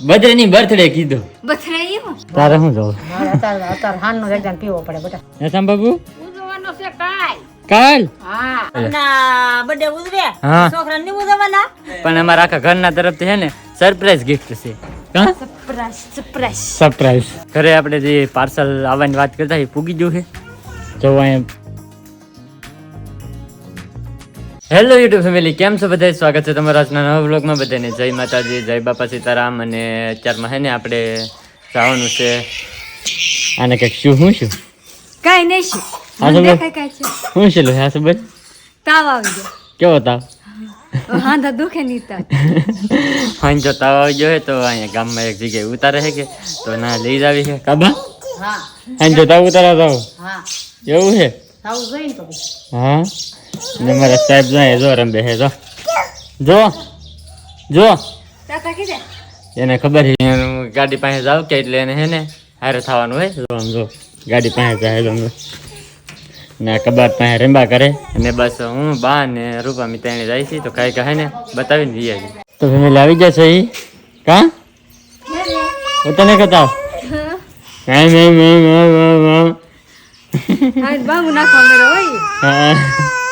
બદ્રની birthday કીધો. બથરાયું તારે શું જો મારે અત્યારે અત્યારે હાનનો એકદમ પીવો પડે બેટા. નસમ બાબુ? ઉજવવાનો છે કાલ. કાલ? હા. ના બર્થડે ઉજવે હા. છોકરા ની ઉજવવાના? પણ અમારા આખા ઘરના તરફથી હે ને સરપ્રાઈઝ ગિફ્ટ છે. હા? સરપ્રાઈઝ સરપ્રાઈઝ સરપ્રાઈઝ ઘરે આપણે જે પાર્સલ આવવાની વાત કરતા એ પૂગી ગયું છે. જો અહીંયા હેલો યુટ્યુબ ફેમિલી કેમ છો બધા સ્વાગત છે તમારા આજના નવા બ્લોગમાં બધાને જય માતાજી જય બાપા સીતારામ અને અત્યારમાં હે ને આપણે જવાનું છે. આને કંઈક શું શું શું કાઈ નહીં શું હા, મને દેખાય કાંઈ છે. શું છે લો હા તાવ આવી ગયો. કેવો તાવ? હાંધા દુખે નહીં તાવ. હાઈ જો તાવ આવી ગયો તો અહીંયા ગામમાં એક જગ્યાએ ઉતારે છે કે? તો ના લઈ જાવી છે કાબા? હા. જો તાવ ઉતારા તાવ. હા. એવું છે આવું જોઈને તો હા. ને મારા સાહેબ જાય જો રંબે હે જો. જો જો. એને ખબર છે ગાડી પાસે જાવ કે એટલે એને હે ને હારે થવાનું હોય. જો આમ જો ગાડી પાસે જાય જો ને કબાટ પાસે રંબા કરે. અને બસ હું બા ને રૂપા મિતાણી જાય છે તો કાંઈ કહે ને બતાવીને જઈએ છીએ. તો ફેમિલી આવી જશે એ કા? તને કહેતા કાંઈ નહીં નહીં બાંગુ નાખવા મેરો હોય. હા.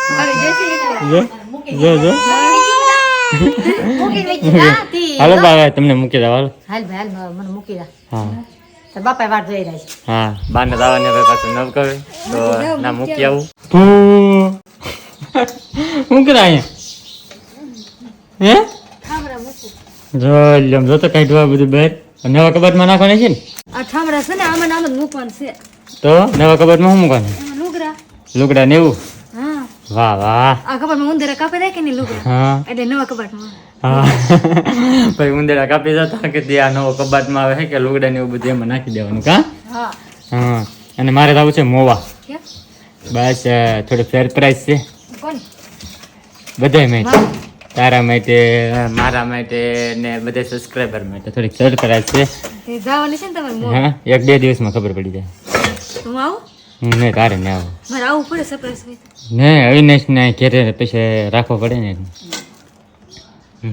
જો જો જો. હાલો બા તમને મૂકી દે હાલો હાલ ભાઈ હાલ મને મૂકી દે હા તો બાપા વાત જોઈ રહ્યા છે હા બાને દાવાની હવે પાછું નવ કરે તો ના મૂકી આવું શું કરે અહીંયા હે જો લ્યો જો તો કાઢવા બધું બહાર નવા કબાટમાં નાખવાના છે ને આ ઠામડા છે ને આમાં નામ મૂકવાનું છે તો નવા કબાટમાં શું મૂકવાનું લુગડા લુગડા ને એવું હા વાહ વાહ આ કપાટમાં ઉંદરે કાપી દે કે નહીં લુગડા હા એટલે નવા કપાટમાં હા ભાઈ ઉંદેડા કાપી જતા કે તે આ નવો કબાટમાં આવે કે લુગડા ને એવું બધું એમાં નાખી દેવાનું કા હા હા અને મારે તો છે મોવા બસ અ, ફેર પ્રાઇસ છે બધા માટે તારા માટે મારા માટે ને બધા સબસ્ક્રાઈબર માટે થોડીક ફેર છે જવાની છે ને તમારે હા એક બે દિવસમાં ખબર પડી જાય હું આવું નહીં તારે ને આવું. મારે પડે સરપ્રાઈઝ હોય તો. ને અવિનાશ ને ઘેરે પછી રાખવો પડે ને.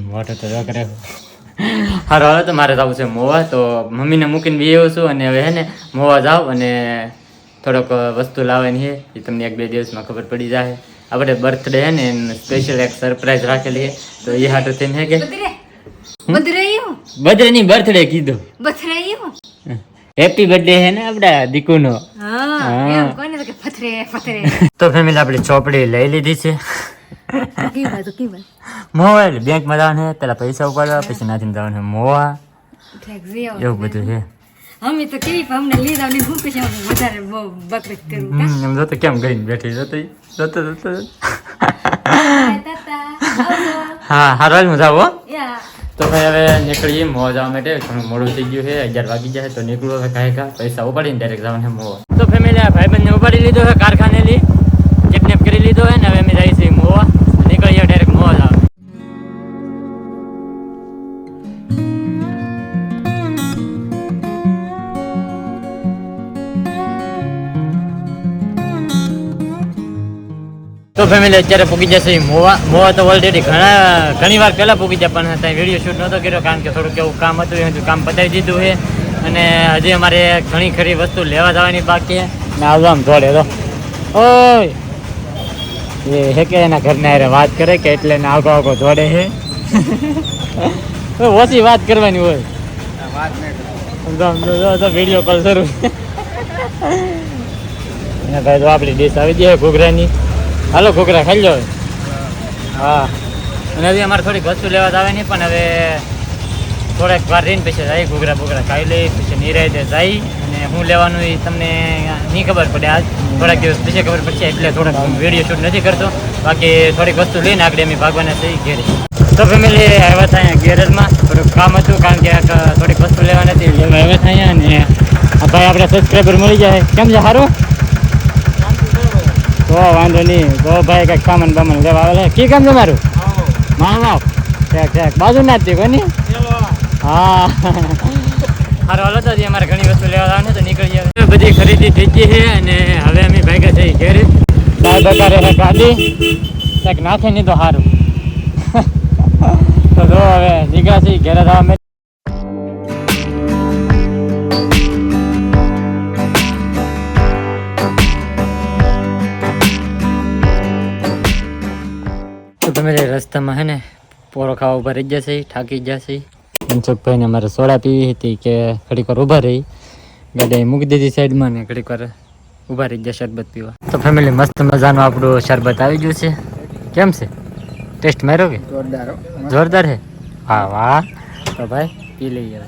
વોટર તો રાખો હારો હાલો તો મારે જવું છે મોવા તો મમ્મીને મૂકીને બી આવ્યો છું અને હવે હે ને મોવા જાવ અને થોડોક વસ્તુ લાવવાની છે એ તમને એક બે દિવસમાં ખબર પડી જાય આપણે બર્થડે હે ને સ્પેશિયલ એક સરપ્રાઈઝ રાખેલી છે તો એ હાટું થઈને હે કે? બદરે. ની બર્થડે કીધું. હું. હેપી બર્થડે હે ને આપડા દીકુનો. હા. તો ફેમિલી આપણે ચોપડી લઈ લીધી છે. મોબાઈલ વાત કી વાત મોવા એટલે બેંકમાં જવાનું પેલા પૈસા ઉપાડવા પછી નાથી જવાનું મોવા. એવું બધું છે. અમે તો કેવી અમને લીધા ને હું પછી વધારે બહુ બકરીત કરું એમ જોતો કેમ ગઈને બેઠી જોતો. જોતો જોતો. હા હારો હાલ હું જાઉં હો. યા. તો ભાઈ હવે નીકળીએ મોવા જવા માટે. ઘણું મોડું થઈ ગયું છે, અગિયાર વાગી જાય તો નીકળું હવે કાંઈ કા પૈસા ઉપાડીને ડાયરેક્ટ જવાનું છે મોવા તો ફેમિલી આ ભાઈબંધને ઉપાડી લીધો છે કારખાનેલી કિડનેપ કરી લીધો હોય ને હવે અમે જઈશું મોવા તો ફેમિલી અત્યારે પૂગી જશે મોવા મોવા તો ઓલરેડી ઘણા ઘણી વાર પહેલાં પૂગી જાય પણ ત્યાં વીડિયો શૂટ નહોતો કર્યો, કારણ કે થોડુંક એવું કામ હતું એ હજુ કામ પતાવી દીધું છે. અને હજી અમારે ઘણી ખરી વસ્તુ લેવા જવાની બાકી ને આવજો આમ જોડે તો. ઓય! એ હે કે એના ઘરના હારે વાત કરે કે એટલે ને આગો આગો જોડે છે. ઓછી વાત કરવાની હોય. વીડિયો કોલ શરૂ. ભાઈ તો આપણી ડીશ આવી જાય ઘૂઘરાની. હાલો ઘૂઘરા ખાઈ લો હા. અને હજી અમારે થોડીક વસ્તુ લેવા જ આવે નહીં પણ હવે થોડાક વાર રહીને પછી જાય ઘૂઘરા બુઘરા ખાઈ લઈ પછી નિરાયતે જાય. અને હું લેવાનું એ તમને નહીં ખબર પડે આજ. થોડાક દિવસ પછી ખબર પડશે એટલે થોડાક વીડિયો શૂટ નથી કરતો. બાકી થોડીક વસ્તુ લઈને આગળ અમે ભાગવાના છે ઘેરે. તો ફેમિલી આવ્યા હતા અહીંયા ગેરેજમાં થોડુંક કામ હતું કારણ કે થોડીક વસ્તુ લેવા નથી. લેવા આવ્યા હતા અહીંયા અને ભાઈ આપણે સબસ્ક્રાઈબર મળી જાય. કેમ છે? સારું? તો વાંધો નહીં. તો ભાઈ કંઈક સામાન બામાન લેવા આવે કી કામ તમારું? મામા ઠેક ઠેક. બાજુ ના જ કોની હા. સારું હાલો તો અમારે ઘણી વસ્તુ લેવા આવવાની તો નીકળી ગયા બધી ખરીદી થઈ ગઈ છે અને હવે અમે ભાગ્યા છે ઘેરે. બગારે છે ગાડી કંઈક નાખે નહીં તો સારું. તો જો હવે નીકળ્યા છીએ ઘેરે જવા રસ્તામાં હે ને પોરો ખાવા ઊભા રહી જશે થાકી જશે મનસુખભાઈને અમારે સોડા પીવી હતી કે ઘડીક વાર ઊભા રહી. ગાડી મૂકી દીધી સાઈડમાં ને ઘડીક વાર ઊભા રહી ગયા શરબત પીવા. તો ફેમિલી મસ્ત મજાનું આપણું શરબત આવી ગયું છે. કેમ છે? ટેસ્ટ માર્યો કે? જોરદાર જોરદાર છે હા? વાહ તો ભાઈ પી લઈએ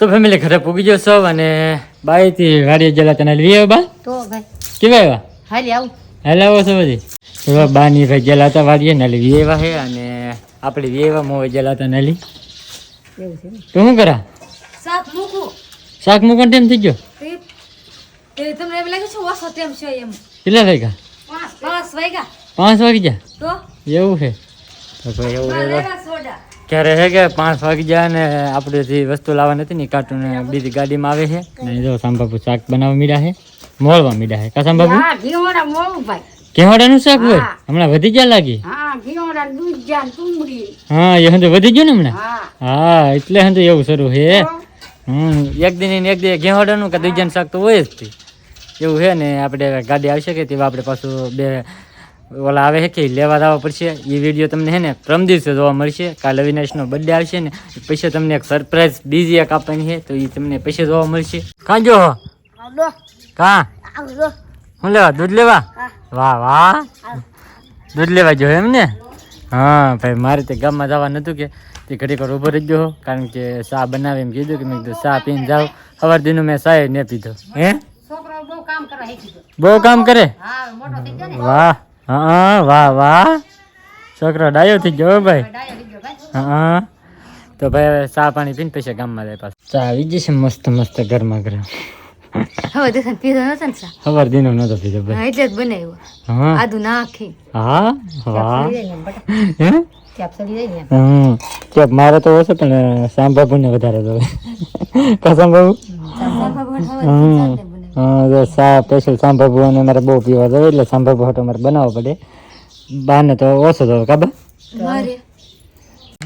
તો ફેમિલી ઘરે પૂગી ગયો છો અને બાઈથી ગાડી જલા તને લઈ આવ્યો બા? તો ભાઈ. કેવા આવ્યા? હાલી આવું. હેલાવો છો બધી? બા બાની ભાઈ જલા હતા વાડીએ ને લઈ આવ્યા છે અને આપણે વિયેવા મોવે જલા તને લઈ એવું છે તું શું કરા? શાક મૂકું. શાક મૂકવાનું ટાઈમ થઈ ગયો? તમને એમ લાગે છે ઓછો તેમ છે એમ. કેટલા વાગ્યા? પાંચ વાગ્યા. પાંચ વાગી ગયા તો? એવું છે. તો ભાઈ એવું ક્યારે છે કે પાંચ વાગી જાય ને આપણે જે વસ્તુ લાવવાની હતી ને કાર્ટૂન બીજી ગાડીમાં આવે છે. ને જો સાંબાબુ શાક બનાવવા મીડા છે. મોળવા મીડા છે. કા સાંબાબુ હા કેવાડાનું શાક હોય? હમણાં વધી ગયા લાગી? હા હા એ હંધે વધી ગયું ને હમણાં? હા. હા એટલે હંધે એવું શરૂ છે. હમ એક દિન એક દી ઘેવાડાનું કે દૂજન શાક તો હોય જ એવું છે ને આપણે ગાડી આવશે કે તેવા આપણે પાછું બે ઓલા આવે છે કે લેવા આવવા પડશે. એ વીડિયો તમને છે ને પ્રમ દિવસે જોવા મળશે. કાલ અવિનાશનો બર્થડે આવશે ને પછી તમને એક સરપ્રાઈઝ બીજી એક આપવાની છે તો એ તમને પછી જોવા મળશે. કાં જો કાં? હું લેવા? દૂધ લેવા? વાહ વાહ. દૂધ લેવા જો એમ ને? હા ભાઈ મારે તે ગામમાં જવા નતું કે તે ઘડીક વાર ઊભો રહી ગયો કારણ કે ચા બનાવે એમ કીધું કે મેં કીધું ચા પીને જાવ સવાર દીનું મેં ચાય ને પીધો. હે? બહુ કામ કરે? હા વાહ. હા વાહ વાહ. છોકરો ડાયો થઈ ગયો ભાઈ. ડાયો થઈ ગયો ભાઈ. હા. તો ભાઈ હવે ચા પાણી પીને પછી ગામમાં જાય પાછું. ચા આવી જશે મસ્ત મસ્ત ગરમા ગરમ હવે દેખાન પીધો નતો ને દીનો નતો પીધો ભાઈ. હા એટલે જ બનાવ્યો. હા. આદુ નાખી. હા વાહ. હે? જાય ને ચેપ મારે તો ઓછો પણ ને વધારે તો કા સાંબાબુ હમ. હા સા સ્પેશિયલ સાંબાબુ અને મારે બહુ પીવા જોઈએ એટલે સાંબાબુ હાટો મારે બનાવવો પડે. બાને તો ઓછો થયો કાબા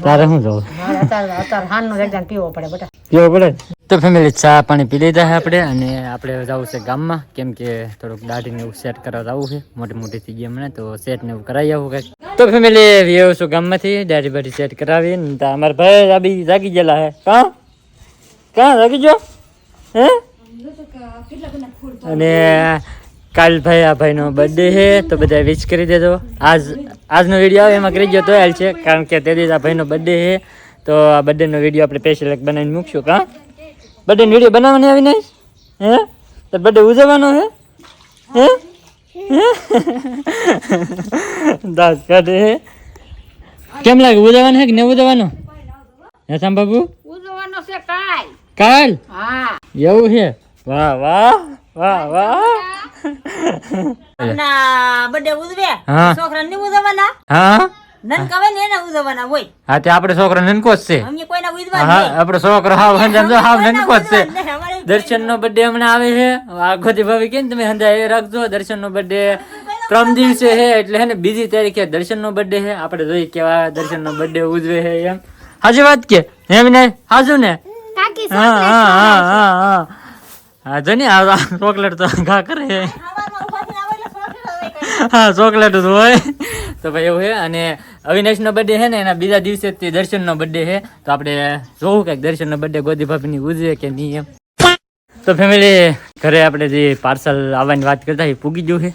તારે શું જોવે પીવો પડે પીવો પડે? તો ફેમિલી ચા પાણી પી લીધા છે આપણે અને આપણે જવું છે ગામમાં. કેમ કે થોડુંક દાઢીને એવું સેટ કરવા જવું છે. મોટી મોટી થઈ ગઈ હમણાં તો સેટ ને એવું કરાવી આવું કંઈક. તો ફેમિલી આવ્યો છું ગામમાંથી દાઢી બાઢી સેટ કરાવી ને અમારા ભાઈ આબી જાગી ગયેલા હે કાં? કાં જાગી ગયો? હે? અને કાલ ભાઈ આ ભાઈનો બર્થડે છે તો બધા વિશ કરી દેજો. આજ આજનો વીડિયો આવે એમાં કરી દો તો હાલ છે કારણ કે તે દિવસ આ ભાઈનો બર્થડે છે. તો આ બર્થડેનો વીડિયો આપણે સ્પેશિયલ એક બનાવીને મૂકશું કાં? બર્થડેનો વીડિયો બનાવવાની આવી નહીં હે? તો બર્થડે ઉજવવાનો હે? હે? દાસ કાઢે હે? કેમ લાગે ઉજવવાનું હે કે નહીં ઉજવવાનું? હે બાબુ? ઉજવવાનો છે કાલ. કાલ? હા. એવું છે? વાહ વાહ વાહ વાહ. ના બર્થડે ઉજવે. હા. છોકરા ને ઉજવવાના? હા? નન કવે ને એને ઉજવવાના હોય. હા તે આપણે છોકરો નનકો જ છે. અમે કોઈના ઉજવા હા આપણો છોકરો હાવ હંજામ જો હાવ નનકો જ છે દર્શન નો બર્થડે હમણાં આવે છે. આખોથી ભાવી કે તમે એ રાખજો. દર્શન નો બર્થડે ત્રણ દિવસે છે એટલે હે ને બીજી તારીખે દર્શન નો બર્થડે છે. આપણે જોઈએ કેવા દર્શન નો બર્થડે ઉજવે છે એમ. હાજી વાત કે? એમ ને હાજુ ને હા હા હા હા. હા હા જો આ ચોકલેટ તો ઘા કરે. હા, ચોકલેટ જ હોય. તો ભાઈ એવું છે. અને અવિનાશનો બર્થડે છે ને, એના બીજા દિવસે જ દર્શનનો બર્થડે છે. તો આપણે જોવું કંઈક દર્શનનો બર્થડે ગોદી ભાભીની ઉજવે કે નહીં એમ. તો ફેમિલી ઘરે આપણે જે પાર્સલ આવવાની વાત કરતા એ પૂગી ગયું છે.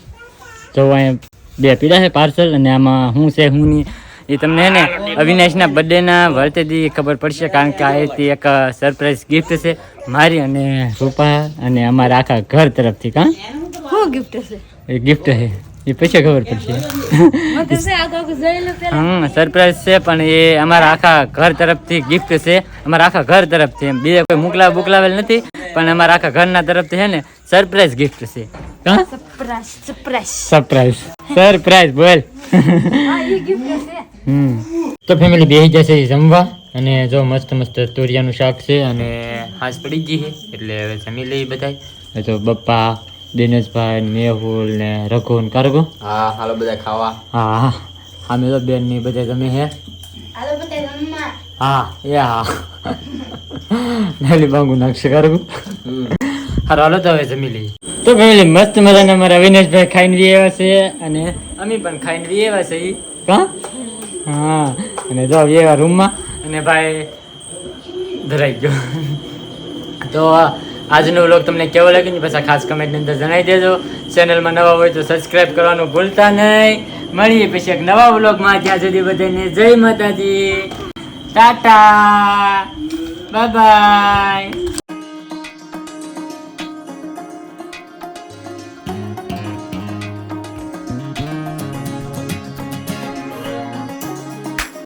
તો અહીંયા બે પીડા છે પાર્સલ અને આમાં શું છે શું નહીં. એ તમને ને અવિનાશના બર્થડેના વર્તેથી ખબર પડશે કારણ કે આ એથી એક સરપ્રાઈઝ ગિફ્ટ છે મારી અને રૂપા અને અમારા આખા ઘર તરફથી કાં? ગિફ્ટ છે એ ગિફ્ટ છે એ પછી ખબર પડશે હમ સરપ્રાઈઝ છે પણ એ અમારા આખા ઘર તરફથી ગિફ્ટ છે. અમારા આખા ઘર તરફથી એમ. બીજા કોઈ મોકલા મોકલાવેલ નથી પણ અમારા આખા ઘરના તરફથી છે ને સરપ્રાઈઝ ગિફ્ટ છે. સરપ્રાઈઝ સરપ્રાઈઝ સરપ્રાઈઝ સરપ્રાઈઝ બોલ. હા એ ગિફ્ટ છે. હમ. તો ફેમિલી બેસી જશે જમવા અને જો મસ્ત મસ્ત તુરિયાનું શાક છે અને હાસ પડી ગઈ છે એટલે હવે જમી લઈ બધાય. એ તો બપ્પા દિનેશભાઈ મેહુલ ને રઘુ ને કારગો. હા હાલો બધા ખાવા. હા હા અમે તો બેનની બધા તમે હે. હા એ હા. નાલી બાંગુ નાખશે હારો હાલો તો હવે જમી લઈએ. તો ફેમિલી મસ્ત મજાના અમારા વિનેશભાઈ ખાઈને બી એવા છે અને અમે પણ ખાઈને બી એવા છે ઈ. કા? હા અને જો એવા રૂમમાં અને ભાઈ ધરાઈ ગયો. તો આજનો વ્લોગ તમને કેવો લાગ્યો ને પાછા ખાસ કમેન્ટની અંદર જણાવી દેજો. ચેનલમાં નવા હોય તો સબસ્ક્રાઇબ કરવાનું ભૂલતા નહીં. મળીએ પછી એક નવા વ્લોગમાં. ત્યાં સુધી બધાને જય માતાજી. ટાટા. બાય